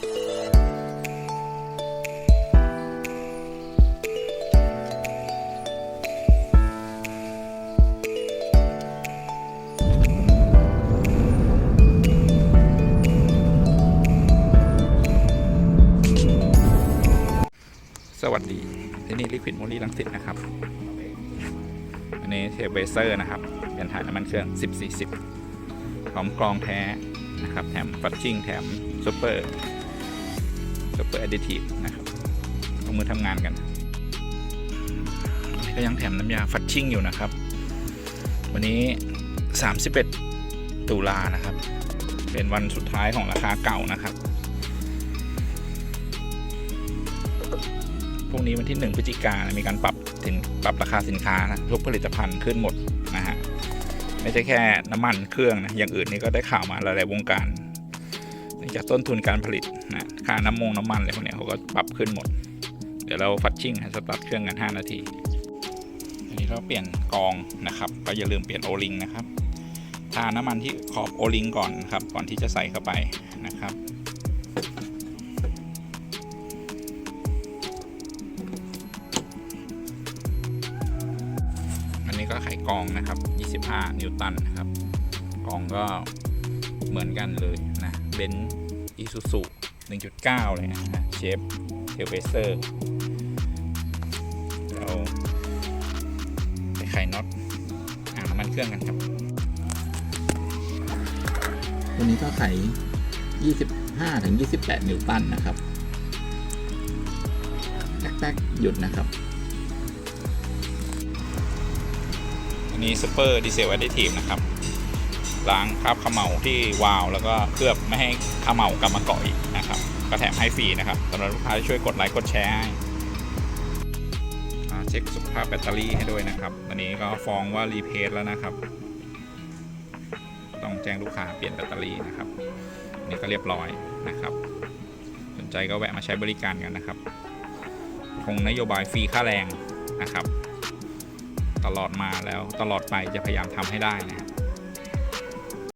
สวัสดี ที่นี่ลิควิดมูลี่ลังสิตนะครับ อันนี้เทเบเซอร์นะครับ เป็นถ่ายน้ำมันเครื่อง 1040 พร้อมกรองแท้นะครับ แถมฟัตชิ่งแถมซูเปอร์ ซูเปอร์แอดดิทีฟนะครับลงมือทำงานกันก็ยังแถมน้ำยาฟัตชิ่งอยู่นะครับ วันนี้ 31 ตุลานะครับ เป็นวันสุดท้ายของราคาเก่านะครับพรุ่งนี้วันที่ 1 พฤศจิกายนมีการปรับสินปรับราคาสินค้านะทุกผลิตภัณฑ์ขึ้นหมดนะฮะ ไม่ใช่แค่น้ำมันเครื่องนะ อย่างอื่นนี่ก็ได้ข่าวมาหลายๆวงการ จากต้นทุนการผลิตนะค่าน้ำมงน้ำมันอะไรพวกนี้เขาก็ปรับขึ้นหมด เดี๋ยวเราฟัดชิ่งให้สตาร์ทเครื่องกัน 5 นาทีอันนี้เราเปลี่ยนกองนะครับก็อย่าลืมเปลี่ยนโอลิงนะครับทาน้ำมันที่ขอบโอลิงก่อนครับ ก่อนที่จะใส่เข้าไปนะครับอันนี้ก็ไขกองนะครับ 25 นิวตันนะครับ กองก็ เหมือนกันเลยนะเบนซ์อีซูซู1.9 เลยนะเชฟเทลเวสเตอร์เราไปไขน็อตอ่างน้ำมันเครื่องกันครับ ตัวนี้ก็ไข 25 ถึง 28 นิวตันนะครับแป๊กๆหยุดนะครับอันนี้ซูเปอร์ดีเซลแอดดิทีฟนะครับ ล้างคราบขมเหลาที่วาล์วแล้วก็เคลือบไม่ให้ขมเหลากลับมาเกาะอีกนะครับก็แถมให้ฟรีนะครับสำหรับลูกค้าที่ช่วยกดไลค์กดแชร์ให้เช็คสุขภาพแบตเตอรี่ให้ด้วยนะครับวันนี้ก็ฟ้องว่ารีเพทแล้วนะครับ ต้องแจ้งลูกค้าเปลี่ยนแบตเตอรี่นะครับนี่ก็เรียบร้อยนะครับ สนใจก็แวะมาใช้บริการกันนะครับ คงนโยบายฟรีค่าแรงนะครับ ตลอดมาแล้วตลอดไปจะพยายามทำให้ได้นะครับ